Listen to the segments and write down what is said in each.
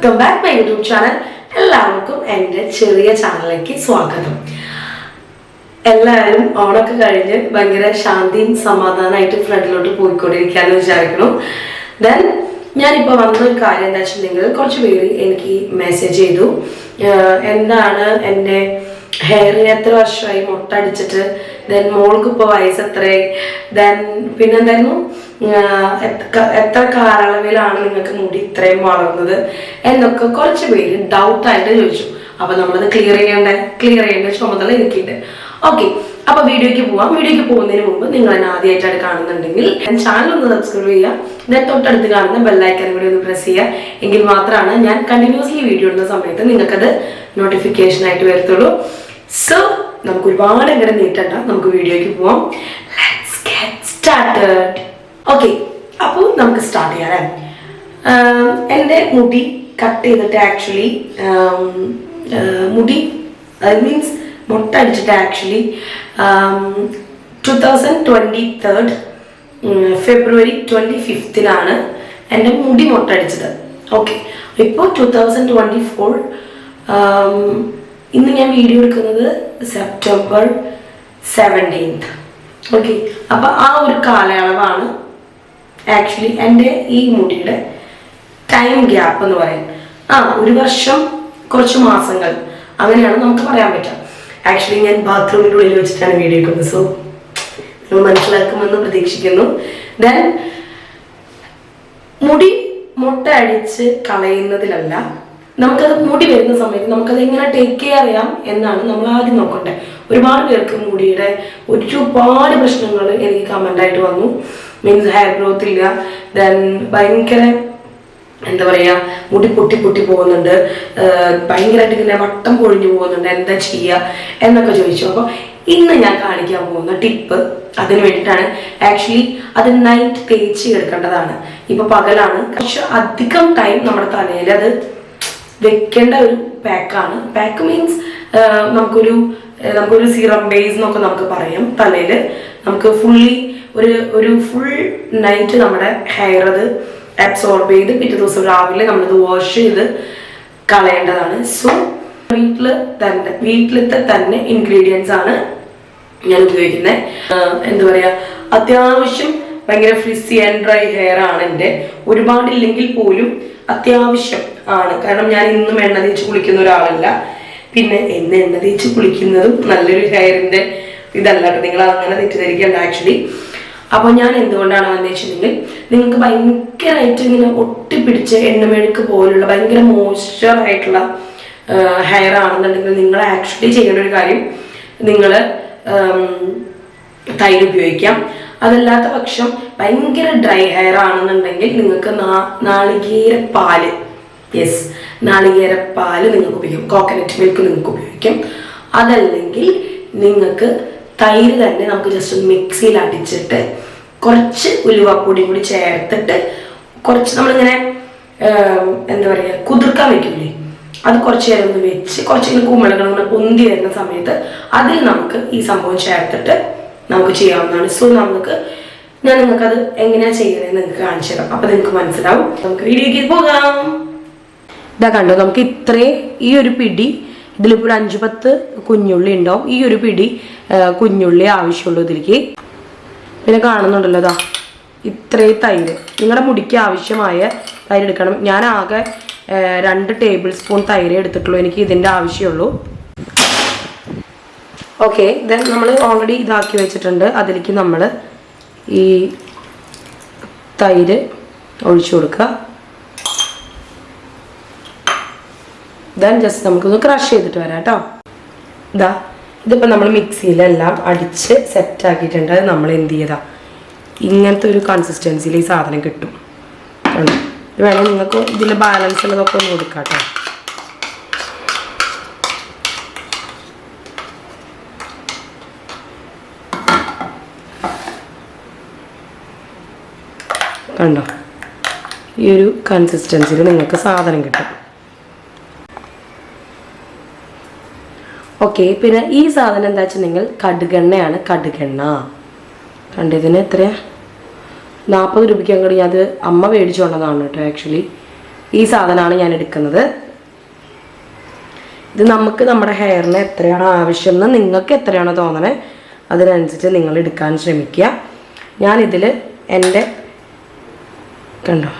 Welcome back my YouTube channel എല്ലാവർക്കും എന്റെ ചെറിയ ചാനലിലേക്ക് സ്വാഗതം. എല്ലാവരും ഓണൊക്കെ കഴിഞ്ഞ് ഭയങ്കര ശാന്തിയും സമാധാനമായിട്ട് ഫ്രണ്ടിലോട്ട് പോയിക്കൊണ്ടിരിക്കാന്ന് വിചാരിക്കണം ദെൻ ഞാനിപ്പോൾ വന്ന ഒരു കാര്യം എന്താ വെച്ചിട്ടുണ്ടെങ്കിൽ കുറച്ച് പേര് എനിക്ക് മെസ്സേജ് ചെയ്തു. എന്താണ് എന്റെ ഹെയറിന് എത്ര വർഷമായി മുട്ട അടിച്ചിട്ട്? ദെൻ മോൾക്ക് ഇപ്പോൾ വയസ്സ് എത്രയായി ദെൻ പിന്നെന്തായിരുന്നു എത്ര- കാലയളവിലാണ് നിങ്ങൾക്ക് മുടി ഇത്രയും വളർന്നത്? എന്നൊക്കെ കുറച്ച് പേര് ഡൗട്ടായിട്ട് ചോദിച്ചു. അപ്പൊ നമ്മളത് ക്ലിയർ ചെയ്യേണ്ട? ക്ലിയർ ചെയ്യേണ്ട? ചുമതല എനിക്കുണ്ട് ഓക്കെ അപ്പൊ വീഡിയോക്ക് പോവാം. വീഡിയോക്ക് പോകുന്നതിന് മുമ്പ് നിങ്ങൾ എന്നെ ആദ്യമായിട്ടാണ് കാണുന്നുണ്ടെങ്കിൽ ചാനൽ ഒന്ന് സബ്സ്ക്രൈബ് ചെയ്യുക. Then തൊട്ടടുത്ത് കാണുന്ന ബെല്ലൈക്കൻ കൂടി ഒന്ന് പ്രസ് ചെയ്യുക. എങ്കിൽ മാത്രമാണ് ഞാൻ കണ്ടിന്യൂസ്ലി വീഡിയോ ഇടുന്ന സമയത്ത് നിങ്ങൾക്കത് നോട്ടിഫിക്കേഷൻ ആയിട്ട് വരത്തുള്ളൂ. സോ നമുക്ക് ഒരുപാട് അങ്ങനെ നീട്ടണ്ട. നമുക്ക് വീഡിയോയ്ക്ക് പോവാം. ലെറ്റ്സ് ഓക്കെ അപ്പോൾ നമുക്ക് സ്റ്റാർട്ട് ചെയ്യാം അല്ലേ? ആം, എന്റെ മുടി കട്ട് ചെയ്തിട്ട് ആക്ച്വലി മുടി മീൻസ് മുട്ട അടിച്ചിട്ട് actually two thousand twenty third February twenty ഫിഫ്തിനാണ് എന്റെ മുടി മുട്ട അടിച്ചത്. ഓക്കെ ഇപ്പോൾ ടു തൗസൻഡ് ട്വന്റി ഫോർ ഇന്ന് ഞാൻ വീഡിയോ എടുക്കുന്നത് സെപ്റ്റംബർ സെവന്റീൻത്ത് ഓക്കെ അപ്പോൾ ആ ഒരു കാലയളവാണ് ആക്ച്വലി എന്റെ ഈ മുടിയുടെ ടൈം ഗ്യാപ്പ് എന്ന് പറയാൻ ആ ഒരു വർഷം കുറച്ച് മാസങ്ങൾ. അങ്ങനെയാണ് നമുക്ക് പറയാൻ പറ്റുക. ആക്ച്വലി ഞാൻ ബാത്റൂമിന്റെ ഉള്ളിൽ വെച്ചിട്ടാണ് വീഡിയോ എടുക്കുന്നത്. സോ നിങ്ങൾ മനസ്സിലാക്കുമെന്ന് പ്രതീക്ഷിക്കുന്നു. ദെൻ മുടി മുട്ട അടിച്ച് കളയുന്നതിലല്ല നമുക്കത് മുടി വരുന്ന സമയത്ത് നമുക്കത് എങ്ങനെ ടേക്ക് കെയർ ചെയ്യാം എന്നാണ് നമ്മൾ ആദ്യം നോക്കട്ടെ ഒരുപാട് പേർക്ക് മുടിയുടെ ഒരുപാട് പ്രശ്നങ്ങൾ എനിക്ക് കമന്റ് ആയിട്ട് വന്നു. മീൻസ് ഹെയർ ഗ്രോത്ത് ഇല്ല. ദെൻ ഭയങ്കര എന്താ പറയുക മുടി പൊട്ടി പൊട്ടി പോകുന്നുണ്ട്. ഭയങ്കരമായിട്ട് ഇങ്ങനെ വട്ടം പൊഴിഞ്ഞു പോകുന്നുണ്ട്. എന്താ ചെയ്യുക എന്നൊക്കെ ചോദിച്ചു. അപ്പോൾ ഇന്ന് ഞാൻ കാണിക്കാൻ പോകുന്ന ടിപ്പ് അതിന് വേണ്ടിയിട്ടാണ്. ആക്ച്വലി അത് നൈറ്റ് തേച്ച് എടുക്കേണ്ടതാണ്. ഇപ്പൊ പകലാണ്. പക്ഷെ അധികം ടൈം നമ്മുടെ തലയിൽ അത് വെക്കേണ്ട ഒരു പാക്കാണ് പാക്ക് മീൻസ് നമുക്കൊരു നമുക്കൊരു സീറം ബേസ് എന്നൊക്കെ നമുക്ക് പറയാം തലയിൽ നമുക്ക് ഫുള്ളി ഒരു ഒരു ഫുൾ നൈറ്റ് നമ്മുടെ ഹെയർ അത് അബ്സോർബ് ചെയ്ത് പിറ്റേ ദിവസം രാവിലെ നമ്മളിത് വാഷ് ചെയ്ത് കളയേണ്ടതാണ്. സോ വീട്ടിൽ തന്നെ വീട്ടിലത്തെ തന്നെ ഇൻഗ്രീഡിയൻസ് ആണ് ഞാൻ ഉപയോഗിക്കുന്നത് എന്താ പറയുക അത്യാവശ്യം ഭയങ്കര ഫ്രിസി ആൻഡ് ഡ്രൈ ഹെയർ ആണ് എന്റെ. ഒരുപാടില്ലെങ്കിൽ പോലും അത്യാവശ്യം ആണ്. കാരണം ഞാൻ ഇന്നും എണ്ണ തേച്ച് കുളിക്കുന്ന ഒരാളല്ല. പിന്നെ എന്ന് എണ്ണ തേച്ച് കുളിക്കുന്നതും നല്ലൊരു ഹെയറിന്റെ ഇതല്ല നിങ്ങൾ അങ്ങനെ തെറ്റിദ്ധരിക്കണ്ട ആക്ച്വലി അപ്പോൾ ഞാൻ എന്തുകൊണ്ടാണ് വന്നത് വെച്ചിട്ടുണ്ടെങ്കിൽ നിങ്ങൾക്ക് ഭയങ്കരമായിട്ട് ഇങ്ങനെ ഒട്ടിപ്പിടിച്ച് എണ്ണമെഴുക്ക് പോലുള്ള ഭയങ്കര മോയ്സ്ചർ ആയിട്ടുള്ള ഹെയർ ആണെന്നുണ്ടെങ്കിൽ നിങ്ങൾ ആക്ച്വലി ചെയ്യേണ്ട ഒരു കാര്യം നിങ്ങൾ തൈര് ഉപയോഗിക്കാം. അതല്ലാത്ത പക്ഷം ഭയങ്കര ഡ്രൈ ഹെയർ ആണെന്നുണ്ടെങ്കിൽ നിങ്ങൾക്ക് നാളികേര പാൽ. യെസ് നാളികേര പാൽ നിങ്ങൾക്ക് ഉപയോഗിക്കും. കോക്കനട്ട് മിൽക്ക് നിങ്ങൾക്ക് ഉപയോഗിക്കും. അതല്ലെങ്കിൽ നിങ്ങൾക്ക് തൈര് തന്നെ നമുക്ക് ജസ്റ്റ് ഒന്ന് മിക്സിയിൽ അടിച്ചിട്ട് കുറച്ച് ഉലുവപ്പൊടി കൂടി ചേർത്തിട്ട് കുറച്ച് നമ്മളിങ്ങനെ എന്താ പറയുക കുതിർക്കാൻ വെക്കില്ലേ അത് കുറച്ച് നേരം ഒന്ന് വെച്ച് കുറച്ച് ഇങ്ങനെ കുമ്പളകൾ പൊന്തി വരുന്ന സമയത്ത് അതിൽ നമുക്ക് ഈ സംഭവം ചേർത്തിട്ട് നമുക്ക് ചെയ്യാവുന്നതാണ്. സോ നമുക്ക് ഞാൻ നിങ്ങൾക്ക് അത് എങ്ങനെയാ ചെയ്യണേന്ന് നിങ്ങൾക്ക് കാണിച്ചു തരാം. അപ്പൊ നിങ്ങൾക്ക് മനസ്സിലാവും. നമുക്ക് വീഡിയോയ്ക്ക് പോകാം. ഇതാ കണ്ടോ നമുക്ക് ഇത്രേ ഈ ഒരു പിടി ഇതിലിപ്പോൾ ഒരു അഞ്ച് പത്ത് കുഞ്ഞുള്ളി ഉണ്ടാവും. ഈ ഒരു പിടി കുഞ്ഞുള്ളി ആവശ്യമുള്ളൂ ഇതിലേക്ക്. പിന്നെ കാണുന്നുണ്ടല്ലോ അതാ ഇത്രേ തൈര്. നിങ്ങളുടെ മുടിക്ക് ആവശ്യമായ തൈര് എടുക്കണം. ഞാൻ ആകെ രണ്ട് ടേബിൾ സ്പൂൺ തൈര് എടുത്തിട്ടുള്ളൂ. എനിക്ക് ഇതിന്റെ ആവശ്യമുള്ളൂ. ഓക്കെ ദെൻ നമ്മൾ ഓൾറെഡി ഇതാക്കി വെച്ചിട്ടുണ്ട്. അതിലേക്ക് നമ്മൾ ഈ തൈര് ഒഴിച്ചു കൊടുക്കുക. ദെൻ ജസ്റ്റ് നമുക്കൊന്ന് ക്രഷ് ചെയ്തിട്ട് വരാം കേട്ടോ. ഇതാ ഇതിപ്പോൾ നമ്മൾ മിക്സിയിലെല്ലാം അടിച്ച് സെറ്റ് ആക്കിയിട്ടുണ്ട്. അത് നമ്മൾ എന്ത് ചെയ്താ? ഇങ്ങനത്തെ ഒരു കൺസിസ്റ്റൻസിയിൽ ഈ സാധനം കിട്ടും. വേണമെങ്കിൽ നിങ്ങൾക്ക് ഇതിൽ ബാലൻസ് ഉള്ളതൊക്കെ ഒന്ന് കൊടുക്കാം കേട്ടോ. കണ്ടോ? ഈ ഒരു കൺസിസ്റ്റൻസിയിൽ നിങ്ങൾക്ക് സാധനം കിട്ടും. ഓക്കെ പിന്നെ ഈ സാധനം എന്താ വെച്ചിട്ടുണ്ടെങ്കിൽ കടുകെണ്ണയാണ് കടുകെണ്ണ. കണ്ടതിന് എത്രയാ? നാൽപ്പത് രൂപയ്ക്ക് അങ്ങോട്ട് അത് അമ്മ മേടിച്ചോണ്ടതാണ് കേട്ടോ ആക്ച്വലി ഈ സാധനമാണ് ഞാൻ എടുക്കുന്നത്. ഇത് നമുക്ക് നമ്മുടെ ഹെയറിന് എത്രയാണ് ആവശ്യം എന്ന് നിങ്ങൾക്ക് എത്രയാണോ തോന്നണേ അതിനനുസരിച്ച് നിങ്ങൾ എടുക്കാൻ ശ്രമിക്കുക. ഞാനിതിൽ എന്റെ കണ്ടോ?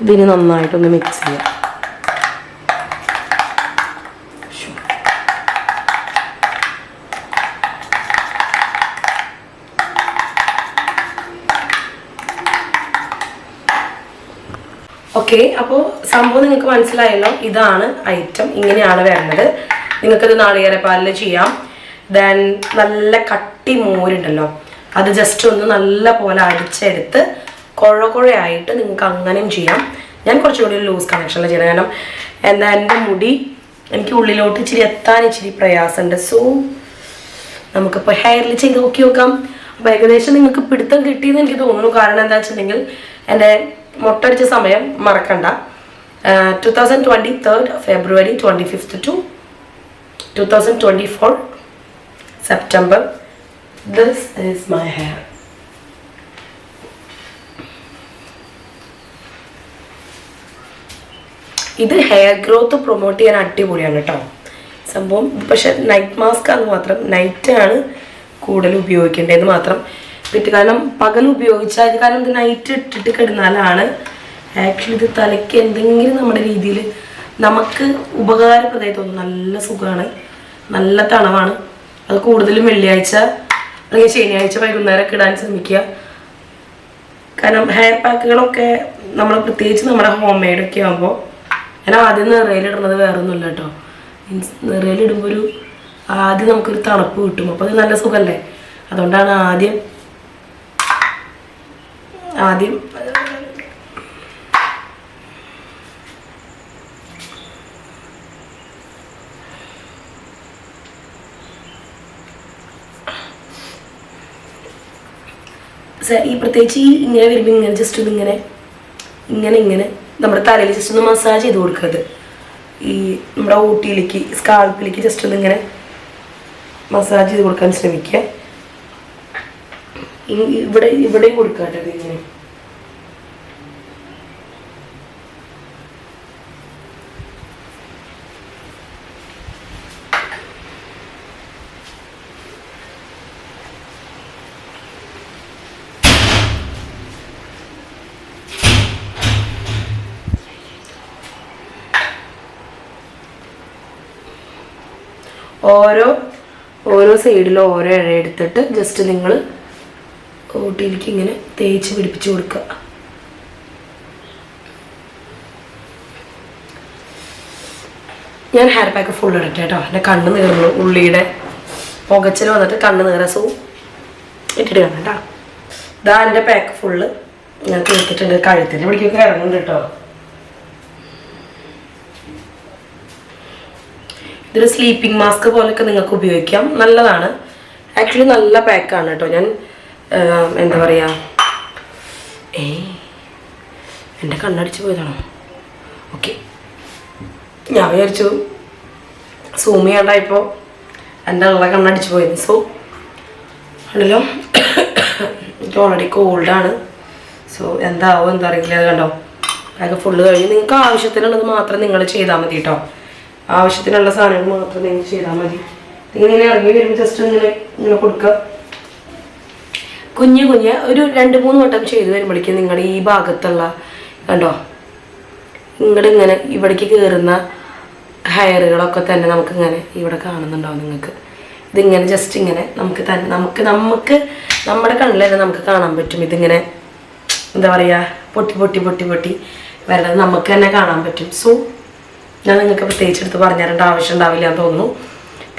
ഇതിന് നന്നായിട്ടൊന്ന് മിക്സ് ചെയ്യാം. ഓക്കെ അപ്പോൾ സംഭവം നിങ്ങൾക്ക് മനസ്സിലായല്ലോ. ഇതാണ് ഐറ്റം ഇങ്ങനെയാണ് വരുന്നത് നിങ്ങൾക്കത് നാളികേരപ്പാലിൽ ചെയ്യാം. ദെൻ നല്ല കട്ടി മോരുണ്ടല്ലോ. അത് ജസ്റ്റ് ഒന്ന് നല്ല പോലെ അടിച്ചെടുത്ത് കുഴ കുഴയായിട്ട് നിങ്ങൾക്ക് അങ്ങനെയും ചെയ്യാം. ഞാൻ കുറച്ചുകൂടി ലൂസ് കണക്ഷനിൽ ചെയ്യണം. കാരണം എന്താ എന്റെ മുടി എനിക്ക് ഉള്ളിലോട്ട് ഇച്ചിരി എത്താൻ ഇച്ചിരി പ്രയാസമുണ്ട്. സോ നമുക്കിപ്പോൾ ഹെയറിൽ ചെയ്ത് നോക്കി നോക്കാം. അപ്പോൾ ഏകദേശം നിങ്ങൾക്ക് പിടുത്തം കിട്ടിയെന്ന് എനിക്ക് തോന്നുന്നു. കാരണം എന്താ വെച്ചിട്ടുണ്ടെങ്കിൽ എന്റെ മുട്ടടിച്ച സമയം മറക്കണ്ട. Two thousand twenty third February twenty fifth two two thousand twenty four September this is my hair ഇത് ഹെയർ ഗ്രോത്ത് പ്രൊമോട്ട് ചെയ്യാൻ അടിപൊളിയാണ് കേട്ടോ സംഭവം പക്ഷെ നൈറ്റ് മാസ്ക് ആണ് മാത്രം. നൈറ്റ് ആണ് കൂടുതൽ ഉപയോഗിക്കേണ്ടതെന്ന് മാത്രം. പിന്നെ കാരണം പകൽ ഉപയോഗിച്ചാൽ ഇത് കാരണം ഇത് നൈറ്റ് ഇട്ടിട്ട് കിടന്നാലാണ് ആക്ച്വലി ഇത് തലയ്ക്ക് എന്തെങ്കിലും നമ്മുടെ രീതിയിൽ നമുക്ക് ഉപകാരപ്രദമായി തോന്നും നല്ല സുഖമാണ് നല്ല തണവാണ്. അത് കൂടുതലും വെള്ളിയാഴ്ച അല്ലെങ്കിൽ ശനിയാഴ്ച വൈകുന്നേരമൊക്കെ ഇടാൻ ശ്രമിക്കുക. കാരണം ഹെയർ പാക്കുകളൊക്കെ നമ്മൾ പ്രത്യേകിച്ച് നമ്മുടെ ഹോം മെയ്ഡൊക്കെ ആകുമ്പോൾ ഞാൻ ആദ്യം നിറയിലിടുന്നത് വേറെ ഒന്നുമില്ല കേട്ടോ. മീൻസ് നിറയിലിടുമ്പോൾ ഒരു ആദ്യം നമുക്കൊരു തണുപ്പ് കിട്ടും. അപ്പോൾ അത് നല്ല സുഖമല്ലേ അതുകൊണ്ടാണ് ആദ്യം ആദ്യം ഈ പ്രത്യേകിച്ച് ഈ ഇങ്ങനെ വരുമ്പോൾ ഇങ്ങനെ ജസ്റ്റ് ഒന്ന് ഇങ്ങനെ ഇങ്ങനെ ഇങ്ങനെ നമ്മുടെ തലയിൽ ജസ്റ്റ് ഒന്ന് മസാജ് ചെയ്ത് കൊടുക്കരുത് ഈ നമ്മുടെ ഊട്ടിയിലേക്ക് സ്കാൾപ്പിലേക്ക് ജസ്റ്റ് ഒന്ന് ഇങ്ങനെ മസാജ് ചെയ്ത് കൊടുക്കാൻ ശ്രമിക്കുക. ഇവിടെ ഇവിടെയും കൊടുക്കാട്ടെ ഇങ്ങനെ. ഓരോ ഓരോ സൈഡിലും ഓരോ ഇഴ എടുത്തിട്ട് ജസ്റ്റ് നിങ്ങൾ ഊട്ടിയിലേക്ക് ഇങ്ങനെ തേച്ച് പിടിപ്പിച്ച് കൊടുക്കുക. ഞാൻ ഹെയർ പാക്ക് ഫുൾ ഇടട്ടെ കേട്ടോ. എന്റെ കണ്ണ് നീറുന്നു ഉള്ളിയുടെ പുകച്ചിൽ വന്നിട്ട് കണ്ണ് നീറ സോ ഇട്ടിട്ട് കാണാം കേട്ടോ. ഇതാ എന്റെ പാക്ക് ഫുള്ള് ഞാൻ തീർത്തിട്ടുണ്ട് കഴുത്തിന്റെ പിടിക്കൊക്കെ ഇറങ്ങുന്നുണ്ട് കേട്ടോ. ഇതൊരു സ്ലീപ്പിംഗ് മാസ്ക് പോലൊക്കെ നിങ്ങൾക്ക് ഉപയോഗിക്കാം. നല്ലതാണ്. ആക്ച്വലി നല്ല പാക്കാണ് കേട്ടോ. ഞാൻ എന്താ പറയുക ഏ എന്റെ കണ്ണടിച്ച് പോയതാണോ? ഓക്കെ. ഞാൻ വിചാരിച്ചു സൂം ചെയ്യണ്ടായപ്പോൾ എന്റെ ഉള്ള കണ്ണടിച്ച് പോയത്. സോ ആണല്ലോ എനിക്ക് ഓൾറെഡി കോൾഡാണ് സോ എന്താവും എന്താ അറിയില്ല. അത് കണ്ടോ? അതൊക്കെ ഫുള്ള് കഴിഞ്ഞ് നിങ്ങൾക്ക് ആവശ്യത്തിനുള്ളത് മാത്രം നിങ്ങൾ ചെയ്താൽ മതി കേട്ടോ ആവശ്യത്തിനുള്ള സാധനങ്ങൾ മാത്രം നിങ്ങൾ ചെയ്താൽ മതി. ഇങ്ങനെ ഇറങ്ങി വരുമ്പോൾ ജസ്റ്റ് ഇങ്ങനെ ഇങ്ങനെ കൊടുക്കുക കുഞ്ഞു കുഞ്ഞ് ഒരു രണ്ട് മൂന്ന് വട്ടം ചെയ്ത് വരുമ്പോഴേക്കും നിങ്ങളുടെ ഈ ഭാഗത്തുള്ള കണ്ടോ? നിങ്ങളുടെ ഇങ്ങനെ ഇവിടേക്ക് കയറുന്ന ഹെയറുകളൊക്കെ തന്നെ നമുക്ക് ഇങ്ങനെ ഇവിടെ കാണുന്നുണ്ടാവും നിങ്ങൾക്ക്. ഇതിങ്ങനെ ജസ്റ്റ് ഇങ്ങനെ നമുക്ക് തന്നെ നമുക്ക് നമുക്ക് നമ്മുടെ കണ്ണിൽ തന്നെ നമുക്ക് കാണാൻ പറ്റും. ഇതിങ്ങനെ എന്താ പറയുക പൊട്ടി പൊട്ടി പൊട്ടി പൊട്ടി വരണത് നമുക്ക് തന്നെ കാണാൻ പറ്റും. സോ ഞാൻ നിങ്ങൾക്ക് പ്രത്യേകിച്ച് എടുത്ത് പറഞ്ഞു തരേണ്ട ആവശ്യം ഉണ്ടാവില്ല എന്ന് തോന്നുന്നു.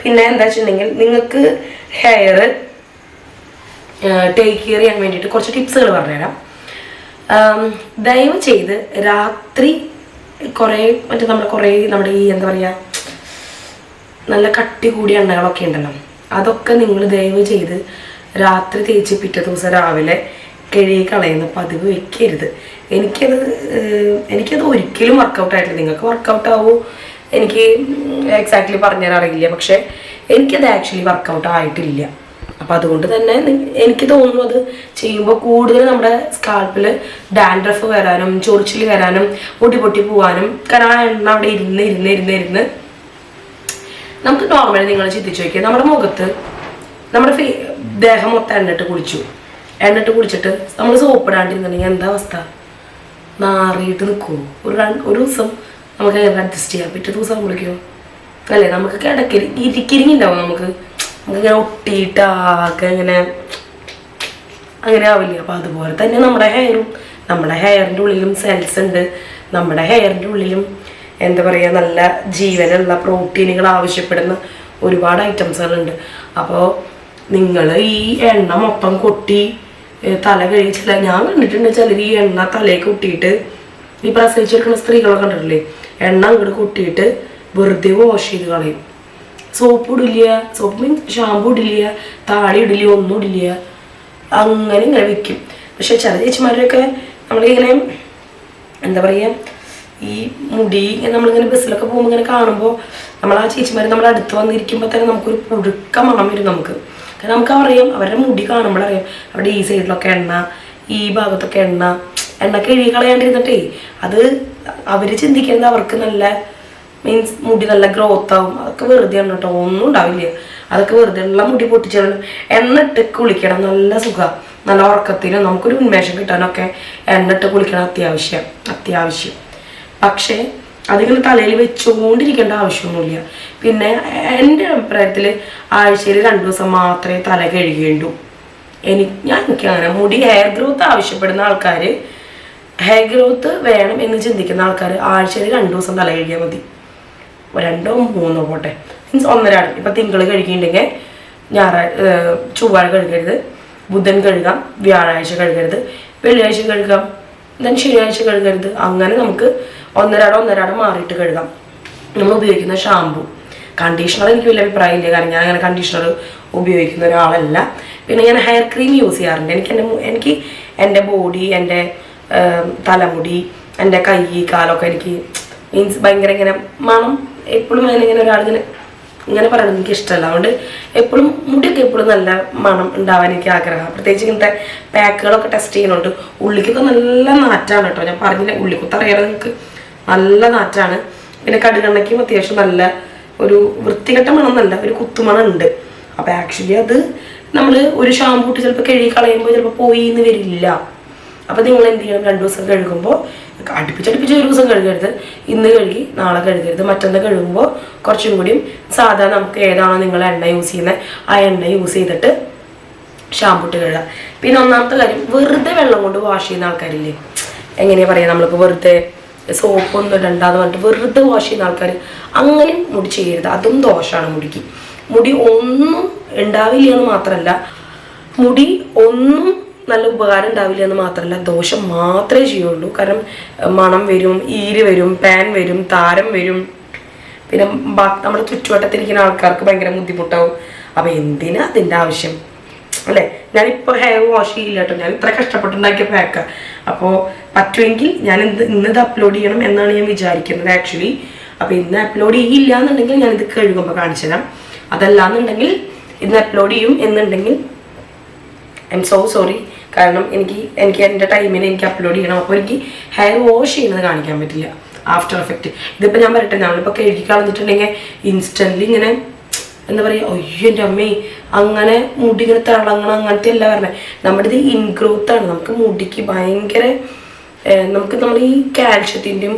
പിന്നെ എന്താ വെച്ചിട്ടുണ്ടെങ്കിൽ നിങ്ങൾക്ക് ഹെയർ ടേക്ക് കെയർ ചെയ്യാൻ വേണ്ടിയിട്ട് കുറച്ച് ടിപ്സുകൾ പറഞ്ഞുതരാം. ദയവ് ചെയ്ത് രാത്രി കുറേ മറ്റേ നമ്മുടെ കുറേ നമ്മുടെ ഈ എന്താ പറയുക നല്ല കട്ടി കൂടിയ എണ്ണകളൊക്കെ ഉണ്ടല്ലോ. അതൊക്കെ നിങ്ങൾ ദയവ് ചെയ്ത് രാത്രി തേച്ച് പിറ്റേ ദിവസം രാവിലെ കഴുകി കളയുന്ന പതിവ് വെക്കരുത്. എനിക്കത് എനിക്കത് ഒരിക്കലും വർക്കൗട്ട് ആയിട്ടില്ല. നിങ്ങൾക്ക് വർക്കൗട്ട് ആവൂ? എനിക്ക് എക്സാക്ട്ലി പറഞ്ഞുതരാൻ അറിയില്ല. പക്ഷേ എനിക്കത് ആക്ച്വലി വർക്കൗട്ട് ആയിട്ടില്ല. അപ്പം അതുകൊണ്ട് തന്നെ എനിക്ക് തോന്നുന്നു അത് ചെയ്യുമ്പോൾ കൂടുതൽ നമ്മുടെ സ്കാൽപ്പിൽ ഡാൻഡ്രഫ് വരാനും ചൊറിച്ചിൽ വരാനും പൊട്ടി പൊട്ടി പോകാനും കാരണം ആ എണ്ണ അവിടെ ഇരുന്ന് ഇരുന്ന് ഇരുന്ന് ഇരുന്ന് നമുക്ക് നോർമലി നിങ്ങൾ ചിന്തിച്ചു നോക്കിയാൽ നമ്മുടെ മുഖത്ത് നമ്മുടെ ഫേ ദേഹം മൊത്തം എണ്ണിട്ട് കുളിച്ചു എണ്ണിട്ട് കുളിച്ചിട്ട് നമ്മൾ സോപ്പ് ഇടാണ്ടിരുന്നുണ്ടെങ്കിൽ എന്താ അവസ്ഥ? നാറിയിട്ട് നിൽക്കുമോ ഒരു ഒരു ദിവസം നമുക്ക് അഡ്ജസ്റ്റ് ചെയ്യാം പിറ്റേ. ദിവസം നമ്മളിക്കോ അല്ലേ? നമുക്ക് കിടക്കരി ഇരിക്കിരിങ്ങി ഉണ്ടാവും നമുക്ക്. ഇങ്ങനെ ഒട്ടിയിട്ട് ആകെ ഇങ്ങനെ അങ്ങനെ ആവില്ല? അപ്പം അതുപോലെ തന്നെ നമ്മുടെ ഹെയറും നമ്മുടെ ഹെയറിന്റെ ഉള്ളിലും സെൽസ് ഉണ്ട്. നമ്മുടെ ഹെയറിന്റെ ഉള്ളിലും എന്താ പറയുക നല്ല ജീവനുള്ള പ്രോട്ടീനുകൾ ആവശ്യപ്പെടുന്ന ഒരുപാട് ഐറ്റംസുകളുണ്ട് അപ്പോൾ നിങ്ങൾ ഈ എണ്ണ മൊത്തം കൊട്ടി തല കഴിച്ചില്ല ഞാൻ കണ്ടിട്ടുണ്ട് ചിലർ ഈ എണ്ണ തലയിൽ കൊട്ടിയിട്ട് ഈ പ്രസവിച്ചെടുക്കുന്ന സ്ത്രീകളെ കണ്ടിട്ടില്ലേ? എണ്ണ അങ്ങോട്ട് കൊട്ടിയിട്ട് വെറുതെ വാഷ് ചെയ്ത് കളയും. സോപ്പ് ഇടില്ല സോപ്പ് മീൻസ് ഷാമ്പു ഇടില്ല താളി ഇടില്ല ഒന്നും ഇടില്ല. അങ്ങനെ ഇങ്ങനെ വിൽക്കും പക്ഷെ ചില ചേച്ചിമാരൊക്കെ നമ്മളിങ്ങനെ എന്താ പറയുക ഈ മുടി നമ്മളിങ്ങനെ ബസ്സിലൊക്കെ പോകുമ്പോൾ ഇങ്ങനെ കാണുമ്പോൾ നമ്മൾ ആ ചേച്ചിമാർ നമ്മുടെ അടുത്ത് വന്നിരിക്കുമ്പോൾ തന്നെ നമുക്കൊരു പുഴുക്ക മണം വരും നമുക്ക്. കാരണം നമുക്ക് അറിയാം അവരുടെ മുടി കാണുമ്പോഴറിയാം അവിടെ ഈ സൈഡിലൊക്കെ എണ്ണ ഈ ഭാഗത്തൊക്കെ എണ്ണ എണ്ണ കഴുകി കളയാണ്ടിരുന്നിട്ടേ അത് അവർ ചിന്തിക്കുന്നത് അവർക്ക് നല്ല മീൻസ് മുടി നല്ല ഗ്രോത്ത് ആവും. അതൊക്കെ വെറുതെ ആണ് കേട്ടോ. ഒന്നും ഉണ്ടാവില്ല. അതൊക്കെ വെറുതെ ഉള്ള മുടി പൊട്ടിച്ചാലും എണ്ണ ഇട്ട് കുളിക്കണം. നല്ല സുഖം. നല്ല ഉറക്കത്തിനും നമുക്കൊരു ഉന്മേഷം കിട്ടാനൊക്കെ എണ്ണ ഇട്ട് കുളിക്കണം അത്യാവശ്യം. അത്യാവശ്യം. പക്ഷേ അതിങ്ങനെ തലയിൽ വെച്ചുകൊണ്ടിരിക്കേണ്ട ആവശ്യമൊന്നുമില്ല. പിന്നെ എന്റെ അഭിപ്രായത്തിൽ ആഴ്ചയിൽ രണ്ടു ദിവസം മാത്രമേ തല കഴുകേണ്ടൂ എനിക്ക് ഞാൻ എനിക്ക് അങ്ങനെ മുടി ഹെയർ ഗ്രോത്ത് ആവശ്യപ്പെടുന്ന ആൾക്കാർ ഹെയർ ഗ്രോത്ത് വേണം എന്ന് ചിന്തിക്കുന്ന ആൾക്കാർ ആഴ്ചയിൽ രണ്ടു ദിവസം തല കഴുകിയാൽ മതി. രണ്ടോ മൂന്നോ പോട്ടെ. മീൻസ് ഒന്നരാണ് ഇപ്പം തിങ്കൾ കഴുകിയിട്ടുണ്ടെങ്കിൽ ഞായറാഴ്ച ചൊവ്വാഴ്ച കഴുകരുത് ബുധൻ കഴുകാം. വ്യാഴാഴ്ച കഴുകരുത്. വെള്ളിയാഴ്ച കഴുകാം. ദെൻ ശനിയാഴ്ച കഴുകരുത്. അങ്ങനെ നമുക്ക് ഒന്നരാടം ഒന്നരാടം മാറിയിട്ട് കഴുകാം. നമ്മൾ ഉപയോഗിക്കുന്ന ഷാമ്പു കണ്ടീഷണർ എനിക്ക് വലിയ അഭിപ്രായമില്ല. കാരണം ഞാൻ അങ്ങനെ കണ്ടീഷണർ ഉപയോഗിക്കുന്ന ഒരാളല്ല. പിന്നെ ഞാൻ ഹെയർ ക്രീം യൂസ് ചെയ്യാറുണ്ട്. എനിക്ക് എന്റെ എനിക്ക് എന്റെ ബോഡി എന്റെ തലമുടി എന്റെ കൈ കാലൊക്കെ എനിക്ക് മീൻസ് ഭയങ്കര ഇങ്ങനെ മണം എപ്പോഴും ഞാൻ ഇങ്ങനെ ഒരാളിങ്ങനെ ഇങ്ങനെ പറയണത് എനിക്ക് ഇഷ്ടമല്ല അതുകൊണ്ട് എപ്പോഴും മുടിയൊക്കെ എപ്പോഴും നല്ല മണം ഉണ്ടാവാൻ എനിക്ക് ആഗ്രഹം. പ്രത്യേകിച്ച് ഇങ്ങനത്തെ പാക്കുകളൊക്കെ ടെസ്റ്റ് ചെയ്യുന്നുണ്ട് ഉള്ളിക്കൊക്കെ നല്ല നാറ്റാണ് കേട്ടോ. ഞാൻ പറഞ്ഞില്ല ഉള്ളിക്കുത്ത് അറിയാതെ നിങ്ങൾക്ക് നല്ല നാറ്റാണ്. പിന്നെ കടുകണ്ണയ്ക്കും അത്യാവശ്യം നല്ല ഒരു വൃത്തികെട്ട മണം എന്നല്ല ഒരു കുത്തുമണം ഉണ്ട് അപ്പോൾ ആക്ച്വലി അത് നമ്മൾ ഒരു ഷാമ്പൂട്ട് ചിലപ്പോൾ കഴുകി കളയുമ്പോൾ ചിലപ്പോൾ പോയി എന്ന് വരില്ല. അപ്പോൾ നിങ്ങൾ എന്ത് ചെയ്യണം? രണ്ട് ദിവസം കഴുകുമ്പോൾ അടുപ്പിച്ചടുപ്പിച്ച് ഒരു ദിവസം കഴുകരുത്. ഇന്ന് കഴുകി നാളെ കഴുകരുത്. മറ്റന്ന് കഴുകുമ്പോൾ കുറച്ചും കൂടിയും സാധാരണ നമുക്ക് ഏതാണോ നിങ്ങൾ എണ്ണ യൂസ് ചെയ്യുന്നത് ആ എണ്ണ യൂസ് ചെയ്തിട്ട് ഷാമ്പു ഇട്ട് കഴുകുക. പിന്നെ ഒന്നാമത്തെ കാര്യം വെറുതെ വെള്ളം കൊണ്ട് വാഷ് ചെയ്യുന്ന ആൾക്കാരില്ലേ? എങ്ങനെയാ പറയുക നമ്മളിപ്പോൾ വെറുതെ സോപ്പ് ഒന്നും ഇടണ്ടെന്ന് പറഞ്ഞിട്ട് വെറുതെ വാഷ് ചെയ്യുന്ന ആൾക്കാർ അങ്ങനെ മുടി ചെയ്യരുത്. അതും ദോഷമാണ് മുടിക്ക്. മുടി ഒന്നും ഉണ്ടാവില്ല എന്ന് മാത്രമല്ല മുടി ഒന്നും നല്ല ഉപകാരം ഉണ്ടാവില്ല എന്ന് മാത്രമല്ല ദോഷം മാത്രമേ ചെയ്യുള്ളൂ. കാരണം മണം വരും ഈര് വരും പാൻ വരും താരം വരും. പിന്നെ നമ്മുടെ ചുറ്റുവട്ടത്തിരിക്കുന്ന ആൾക്കാർക്ക് ഭയങ്കര ബുദ്ധിമുട്ടാവും. അപ്പം എന്തിനാ അതിന്റെ ആവശ്യം? അല്ലേ? ഞാനിപ്പോൾ ഹെയർ വാഷ് ചെയ്യില്ല കേട്ടോ. ഞാൻ ഇത്ര കഷ്ടപ്പെട്ടുണ്ടാക്കിയ പാക്കാ അപ്പോൾ പറ്റുമെങ്കിൽ ഞാൻ ഇന്ന് ഇന്നത് അപ്ലോഡ് ചെയ്യണം എന്നാണ് ഞാൻ വിചാരിക്കുന്നത് ആക്ച്വലി അപ്പോൾ ഇന്ന് അപ്ലോഡ് ചെയ്യില്ല എന്നുണ്ടെങ്കിൽ ഞാൻ ഇത് കഴുകുമ്പോൾ കാണിച്ചു തരാം അതല്ല എന്നുണ്ടെങ്കിൽ ഇന്ന് അപ്ലോഡ് ചെയ്യും എന്നുണ്ടെങ്കിൽ ഐ എം സോ സോറി കാരണം എനിക്ക് എനിക്ക് എന്റെ ടൈമിന് എനിക്ക് അപ്ലോഡ് ചെയ്യണം. അപ്പോൾ എനിക്ക് ഹെയർ വാഷ് ചെയ്യുന്നത് കാണിക്കാൻ പറ്റില്ല. ആഫ്റ്റർ എഫക്റ്റ് ഇതിപ്പോൾ ഞാൻ പറയട്ടെ നമ്മളിപ്പോൾ കഴുകി കളഞ്ഞിട്ടുണ്ടെങ്കിൽ ഇൻസ്റ്റന്റ്ലി ഇങ്ങനെ എന്താ പറയുക അയ്യോ എന്റെ അമ്മേ അങ്ങനെ മുടി ഇങ്ങനെ തിളങ്ങണം അങ്ങനത്തെ അല്ല പറഞ്ഞത് നമ്മുടെ ഇത് ഇൻഗ്രോത്ത് ആണ്. നമുക്ക് മുടിക്ക് ഭയങ്കര നമുക്ക് നമ്മൾ ഈ കാൽഷ്യത്തിന്റെയും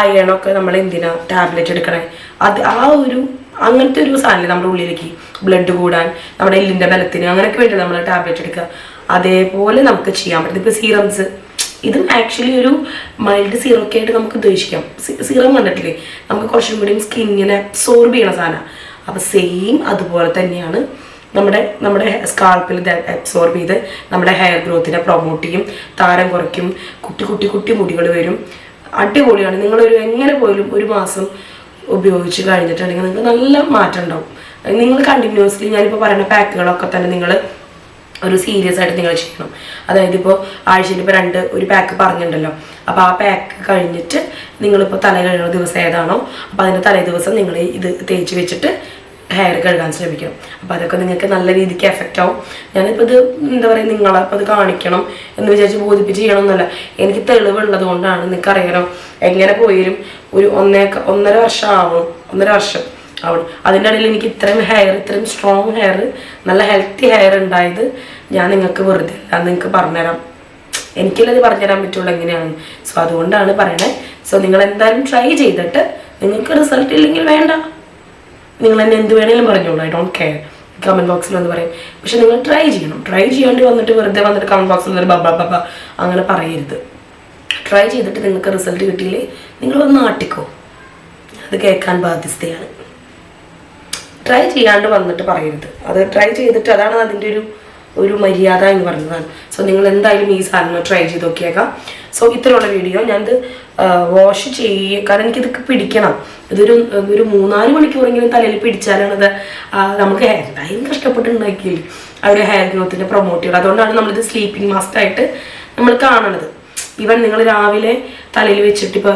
അയണൊക്കെ നമ്മൾ എന്തിനാ ടാബ്ലറ്റ് എടുക്കണേ? അത് ആ ഒരു അങ്ങനത്തെ ഒരു സാധനം നമ്മുടെ ഉള്ളിലേക്ക് ബ്ലഡ് കൂടാൻ നമ്മുടെ എല്ലിന്റെ ബലത്തിന് അങ്ങനെയൊക്കെ വേണ്ടി നമ്മൾ ടാബ്ലറ്റ് എടുക്കുക. അതേപോലെ നമുക്ക് ചെയ്യാൻ പറ്റും. ഇപ്പോൾ സീറംസ് ഇതും ആക്ച്വലി ഒരു മൈൽഡ് സീറം ഒക്കെ ആയിട്ട് നമുക്ക് ഉദ്ദേശിക്കാം. സീറം കണ്ടിട്ടില്ലേ നമുക്ക് കുറച്ചും കൂടിയും സ്കിന്നിനെ അബ്സോർബ് ചെയ്യണ സാധനം. അപ്പോൾ സെയിം അതുപോലെ തന്നെയാണ് നമ്മുടെ നമ്മുടെ സ്കാൾപ്പിൽ അബ്സോർബ് ചെയ്ത് നമ്മുടെ ഹെയർ ഗ്രോത്തിനെ പ്രൊമോട്ട് ചെയ്യും. താരം കുറയ്ക്കും. കുട്ടി കുട്ടി കുട്ടി മുടികൾ വരും. അടിപൊളിയാണ്. നിങ്ങളൊരു എങ്ങനെ പോയാലും ഒരു മാസം ഉപയോഗിച്ച് കഴിഞ്ഞിട്ടുണ്ടെങ്കിൽ നിങ്ങൾക്ക് നല്ല മാറ്റം ഉണ്ടാവും. നിങ്ങൾ കണ്ടിന്യൂസ്ലി ഞാനിപ്പോൾ പറയുന്ന പാക്കുകളൊക്കെ തന്നെ നിങ്ങൾ ഒരു സീരിയസ് ആയിട്ട് നിങ്ങൾ ചെയ്യണം. അതായത് ഇപ്പോൾ ആഴ്ചയിൽ ഇപ്പോൾ രണ്ട് ഒരു പാക്ക് പറഞ്ഞിട്ടുണ്ടല്ലോ. അപ്പോൾ ആ പാക്ക് കഴിഞ്ഞിട്ട് നിങ്ങളിപ്പോൾ തല കഴുകുന്ന ദിവസം ഏതാണോ അപ്പോൾ അതിന്റെ തലേ ദിവസം നിങ്ങൾ ഇത് തേച്ച് വെച്ചിട്ട് ഹെയർ കഴുകാൻ ശ്രമിക്കണം. അപ്പോൾ അതൊക്കെ നിങ്ങൾക്ക് നല്ല രീതിക്ക് എഫക്റ്റ് ആവും. ഞാനിപ്പോൾ ഇത് എന്താ പറയുക നിങ്ങളെ അപ്പോൾ അത് കാണിക്കണം എന്ന് വിചാരിച്ച് ബോധിപ്പിച്ച് ചെയ്യണമെന്നല്ല എനിക്ക് തെളിവുള്ളത് കൊണ്ടാണ്. നിങ്ങൾക്ക് അറിയണം എങ്ങനെ പോയാലും ഒരു ഒന്നേ ഒന്നര വർഷം ഒന്നര വർഷം ആവണം അതിന്റെ ഇടയിൽ എനിക്ക് ഇത്രയും ഹെയർ ഇത്രയും സ്ട്രോങ് ഹെയർ നല്ല ഹെൽത്തി ഹെയർ ഉണ്ടായത് ഞാൻ നിങ്ങൾക്ക് വെറുതെ അത് നിങ്ങൾക്ക് പറഞ്ഞുതരാം. എനിക്കല്ലത് പറഞ്ഞുതരാൻ പറ്റുള്ളൂ എങ്ങനെയാണ്. സോ അതുകൊണ്ടാണ് പറയണേ. സോ നിങ്ങൾ എന്തായാലും ട്രൈ ചെയ്തിട്ട് നിങ്ങൾക്ക് റിസൾട്ട് ഇല്ലെങ്കിൽ വേണ്ട. നിങ്ങൾ എന്നെ എന്ത് വേണേലും പറഞ്ഞോളൂ. ഐ ഡോണ്ട് കെയർ കമന്റ് ബോക്സിൽ വന്ന് പറയും. പക്ഷെ നിങ്ങൾ ട്രൈ ചെയ്യണം. ട്രൈ ചെയ്യാണ്ട് വന്നിട്ട് വെറുതെ വന്നിട്ട് കമന്റ് ബോക്സിൽ വന്നിട്ട് ബബ ബബ അങ്ങനെ പറയരുത്. ട്രൈ ചെയ്തിട്ട് നിങ്ങൾക്ക് റിസൾട്ട് കിട്ടിയില്ലേ? നിങ്ങൾ വന്ന് ആട്ടിക്കോ. അത് കേൾക്കാൻ ബാധ്യസ്ഥയാണ്. ട്രൈ ചെയ്യാണ്ട് വന്നിട്ട് പറയരുത്. അത് ട്രൈ ചെയ്തിട്ട് അതാണ് അതിന്റെ ഒരു ഒരു മര്യാദ എന്ന് പറഞ്ഞതാണ് സോ നിങ്ങൾ എന്തായാലും ഈ സാധനം ട്രൈ ചെയ്ത് നോക്കിയേക്കാം. സോ ഇത്രയുള്ള വീഡിയോ ഞാനിത് വാഷ് ചെയ്യുക കാരണം എനിക്കിത് പിടിക്കണം. ഇതൊരു ഒരു മൂന്നാൽ മണിക്കൂറെങ്കിലും തലയിൽ പിടിച്ചാലാണ് അത് നമുക്ക് ഹെയർ എന്തായാലും കഷ്ടപ്പെട്ട് ഉണ്ടാക്കിയില്ലേ ആ ഒരു ഹെയർ ഗ്രോത്തിനെ പ്രൊമോട്ട് ചെയ്യുക അതുകൊണ്ടാണ് നമ്മളിത് സ്ലീപ്പിംഗ് മാസ്ക് ആയിട്ട് നമ്മൾ കാണണത്. ഈവൻ നിങ്ങൾ രാവിലെ തലയിൽ വെച്ചിട്ട് ഇപ്പോൾ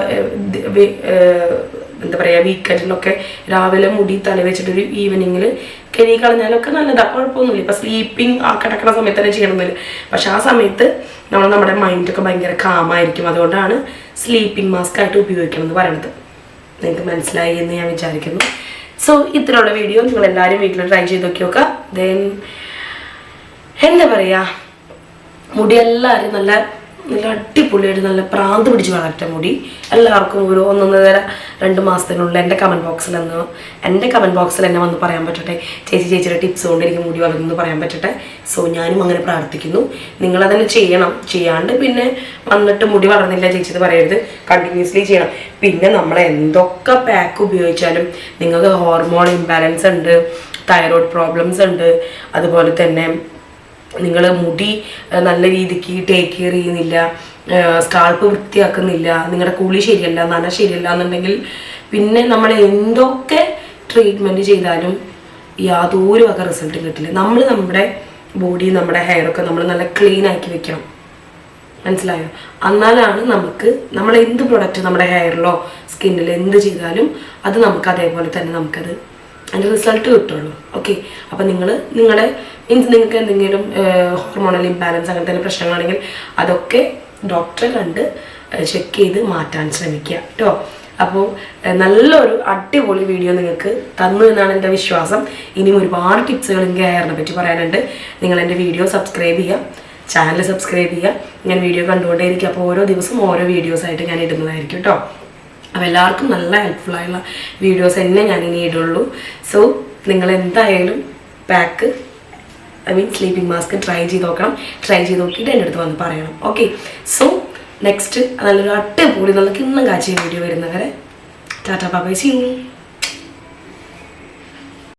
എന്താ പറയുക വീക്കെൻഡിലൊക്കെ രാവിലെ മുടി തല വെച്ചിട്ട് ഒരു ഈവനിങ്ങിൽ കഴുകി കളഞ്ഞാലൊക്കെ നല്ലതാണ് കുഴപ്പമൊന്നുമില്ല. ഇപ്പം സ്ലീപ്പിംഗ് ആ കിടക്കുന്ന സമയത്ത് തന്നെ ചെയ്യണമെന്നില്ല പക്ഷെ ആ സമയത്ത് നമ്മൾ നമ്മുടെ മൈൻഡൊക്കെ ഭയങ്കര കാമായിരിക്കും അതുകൊണ്ടാണ് സ്ലീപ്പിംഗ് മാസ്ക് ആയിട്ട് ഉപയോഗിക്കണം എന്ന് പറയണത്. നിങ്ങൾക്ക് മനസ്സിലായി എന്ന് ഞാൻ വിചാരിക്കുന്നു. സോ ഇത്രയുള്ള വീഡിയോ നിങ്ങൾ എല്ലാവരും വീട്ടിൽ ട്രൈ ചെയ്ത് നോക്കി നോക്കുക. ദെൻ എന്താ പറയുക മുടി എല്ലാവരും നല്ല നല്ല അടിപൊളിയായിട്ട് നല്ല പ്രാന്ത് പിടിച്ച് വളർത്ത മുടി. എല്ലാവർക്കും ഒരു ഒന്നൊന്നര രണ്ട് മാസത്തിനുള്ളിൽ എന്റെ കമന്റ് ബോക്സിൽ എന്ന് എന്റെ കമന്റ് ബോക്സിൽ എന്നെ വന്ന് പറയാൻ പറ്റട്ടെ. ചേച്ചി ചേച്ചിയുടെ ടിപ്സ് കൊണ്ട് എനിക്ക് മുടി വളർന്നു പറയാൻ പറ്റട്ടെ. സോ ഞാനും അങ്ങനെ പ്രാർത്ഥിക്കുന്നു. നിങ്ങളതന്നെ ചെയ്യണം. ചെയ്യാണ്ട് പിന്നെ വന്നിട്ട് മുടി വളർന്നില്ല ചേച്ചി എന്ന് പറയരുത്. കണ്ടിന്യൂസ്ലി ചെയ്യണം. പിന്നെ നമ്മൾ എന്തൊക്കെ പാക്ക് ഉപയോഗിച്ചാലും നിങ്ങൾക്ക് ഹോർമോൺ ഇംബാലൻസ് ഉണ്ട് തൈറോയ്ഡ് പ്രോബ്ലംസ് ഉണ്ട് അതുപോലെ തന്നെ നിങ്ങൾ മുടി നല്ല രീതിക്ക് ടേക്ക് കെയർ ചെയ്യുന്നില്ല സ്കാൾപ്പ് വൃത്തിയാക്കുന്നില്ല നിങ്ങളുടെ കുളി ശരിയല്ല നന ശരിയല്ല എന്നുണ്ടെങ്കിൽ പിന്നെ നമ്മൾ എന്തൊക്കെ ട്രീറ്റ്മെന്റ് ചെയ്താലും യാതൊരു വക റിസൾട്ടും കിട്ടില്ല. നമ്മൾ നമ്മുടെ ബോഡി നമ്മുടെ ഹെയറൊക്കെ നമ്മൾ നല്ല ക്ലീൻ ആക്കി വെക്കണം. മനസ്സിലായോ? എന്നാലാണ് നമുക്ക് നമ്മൾ എന്ത് പ്രൊഡക്റ്റ് നമ്മുടെ ഹെയറിലോ സ്കിന്നിലോ എന്ത് ചെയ്താലും അത് നമുക്ക് അതേപോലെ തന്നെ നമുക്കത് അതിന്റെ റിസൾട്ട് കിട്ടുള്ളൂ. ഓക്കെ അപ്പം നിങ്ങൾ നിങ്ങളുടെ മീൻസ് നിങ്ങൾക്ക് എന്തെങ്കിലും ഹോർമോണൽ ഇംബാലൻസ് അങ്ങനത്തെ പ്രശ്നങ്ങളാണെങ്കിൽ അതൊക്കെ ഡോക്ടറെ കണ്ട് ചെക്ക് ചെയ്ത് മാറ്റാൻ ശ്രമിക്കുക. കേട്ടോ അപ്പോൾ നല്ലൊരു അടിപൊളി വീഡിയോ നിങ്ങൾക്ക് തന്നു എന്നാണ് എന്റെ വിശ്വാസം. ഇനിയും ഒരുപാട് ടിപ്സുകൾ എനിക്ക് ഹെയറിനെ പറ്റി പറയാനുണ്ട്. നിങ്ങൾ എന്റെ വീഡിയോ സബ്സ്ക്രൈബ് ചെയ്യുക. ചാനൽ സബ്സ്ക്രൈബ് ചെയ്യുക. ഞാൻ വീഡിയോ കണ്ടുകൊണ്ടേയിരിക്കും അപ്പോൾ ഓരോ ദിവസം ഓരോ വീഡിയോസായിട്ട് ഞാൻ ഇടുന്നതായിരിക്കും. കേട്ടോ അപ്പോൾ എല്ലാവർക്കും നല്ല ഹെൽപ്ഫുൾ ആയുള്ള വീഡിയോസ് തന്നെ ഞാൻ ഇനി ഇടുള്ളൂ. സോ നിങ്ങൾ എന്തായാലും pack I mean sleeping mask try ചെയ്ത് നോക്കണം. ട്രൈ ചെയ്ത് നോക്കിയിട്ട് എന്റെ അടുത്ത് വന്ന് പറയണം. ഓക്കെ സോ നെക്സ്റ്റ് നല്ലൊരു അടിപൊളി നമുക്ക് ഇന്നും കാച്ചിയ വീഡിയോ വരുന്നവരെ. ടാറ്റാ പാപ്പ ചെയ്യുന്നു